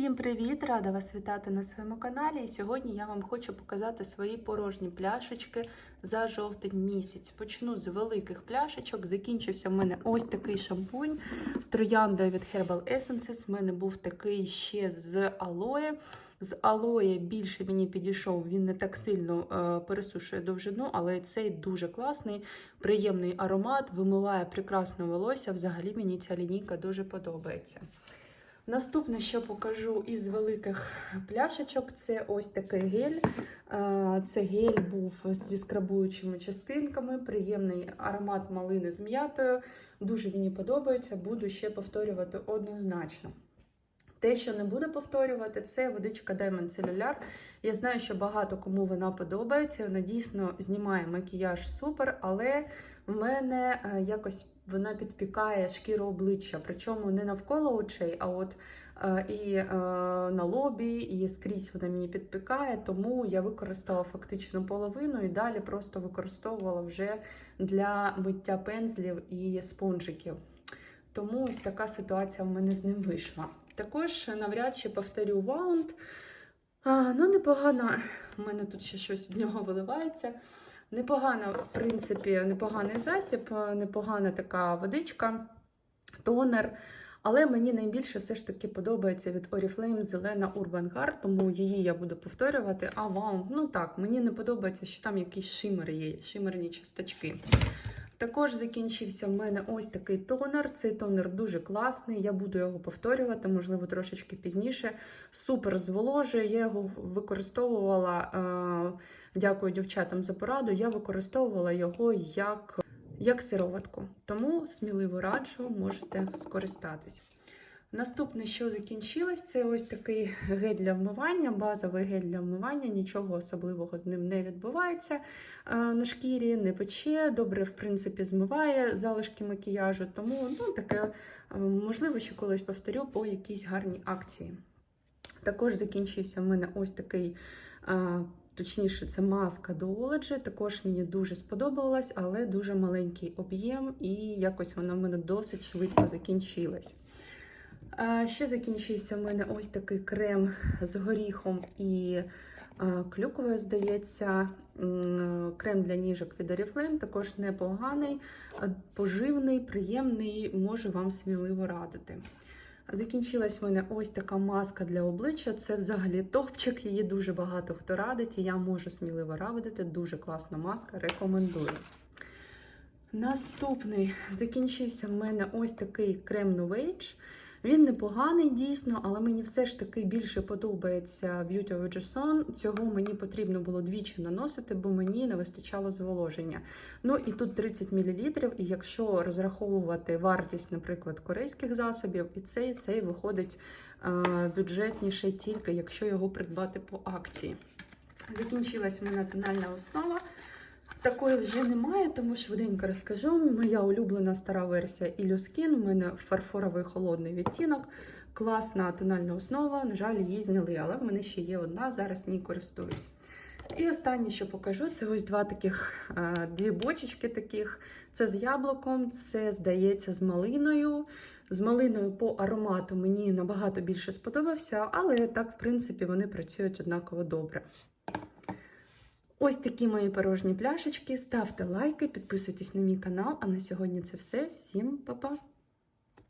Всім привіт! Рада вас вітати на своєму каналі. І сьогодні я вам хочу показати свої порожні пляшечки за жовтень місяць. Почну з великих пляшечок. Закінчився в мене ось такий шампунь з трояндою від Herbal Essences. В мене був такий ще з алоє. З алоє більше мені підійшов, він не так сильно е, пересушує довжину, але цей дуже класний, приємний аромат, вимиває прекрасне волосся. Взагалі мені ця лінійка дуже подобається. Наступне, що покажу із великих пляшечок, це ось такий гель. Це гель був зі скрабуючими частинками, приємний аромат малини з м'ятою. Дуже мені подобається, буду ще повторювати однозначно. Те, що не буду повторювати, це водичка Diamond Cellular. Я знаю, що багато кому вона подобається. Вона дійсно знімає макіяж супер, але в мене е, якось вона підпікає шкіру обличчя. Причому не навколо очей, а от е, і е, на лобі, і скрізь вона мені підпікає. Тому я використала фактично половину і далі просто використовувала вже для миття пензлів і спонжиків. Тому ось така ситуація в мене з ним вийшла. Також навряд чи повторю ваунд. А, ну, непогано, у мене тут ще щось з нього виливається. Непогано, в принципі, непоганий засіб, непогана така водичка, тонер. Але мені найбільше все ж таки подобається від Oriflame зелена Urban Guard, тому її я буду повторювати. А ваунд, ну так, мені не подобається, що там якісь шимери є, шимерні часточки. Також закінчився в мене ось такий тонер. Цей тонер дуже класний. Я буду його повторювати, можливо, трошечки пізніше. Супер зволожує. Я його використовувала, е, дякую дівчатам за пораду. Я використовувала його як, як сироватку. Тому сміливо раджу, можете скористатись. Наступне, що закінчилось, це ось такий гель для вмивання, базовий гель для вмивання, нічого особливого з ним не відбувається е, на шкірі, не пече, добре, в принципі, змиває залишки макіяжу, тому ну, таке, е, можливо, ще колись повторю по якійсь гарній акції. Також закінчився в мене ось такий. е, Точніше, це маска Duology. Також мені дуже сподобалась, але дуже маленький об'єм, і якось вона в мене досить швидко закінчилась. Ще закінчився в мене ось такий крем з горіхом і клюквою, здається. Крем для ніжок від Oriflame, також непоганий, поживний, приємний, можу вам сміливо радити. Закінчилась в мене ось така маска для обличчя. Це взагалі топчик, її дуже багато хто радить, і я можу сміливо радити. Дуже класна маска, рекомендую. Наступний закінчився в мене ось такий крем Novage. Він непоганий дійсно, але мені все ж таки більше подобається Beauty of Jason. Цього мені потрібно було двічі наносити, бо мені не вистачало зволоження. Ну і тут 30 мл, і якщо розраховувати вартість, наприклад, корейських засобів, і цей цей виходить е, бюджетніше тільки якщо його придбати по акції. Закінчилась в мене тональна основа. Такої вже немає, тому швиденько розкажу. Моя улюблена стара версія Illuskin, У мене фарфоровий холодний відтінок, класна тональна основа. На жаль, її зняли, але в мене ще є одна, зараз ній користуюсь. І останнє, що покажу, це ось два таких е, дві бочечки таких. Це з яблуком, це, здається, з малиною. З малиною по аромату мені набагато більше сподобався, але так, в принципі, вони працюють однаково добре. Ось такі мої порожні пляшечки. Ставте лайки, підписуйтесь на мій канал. А на сьогодні це все. Всім па-па!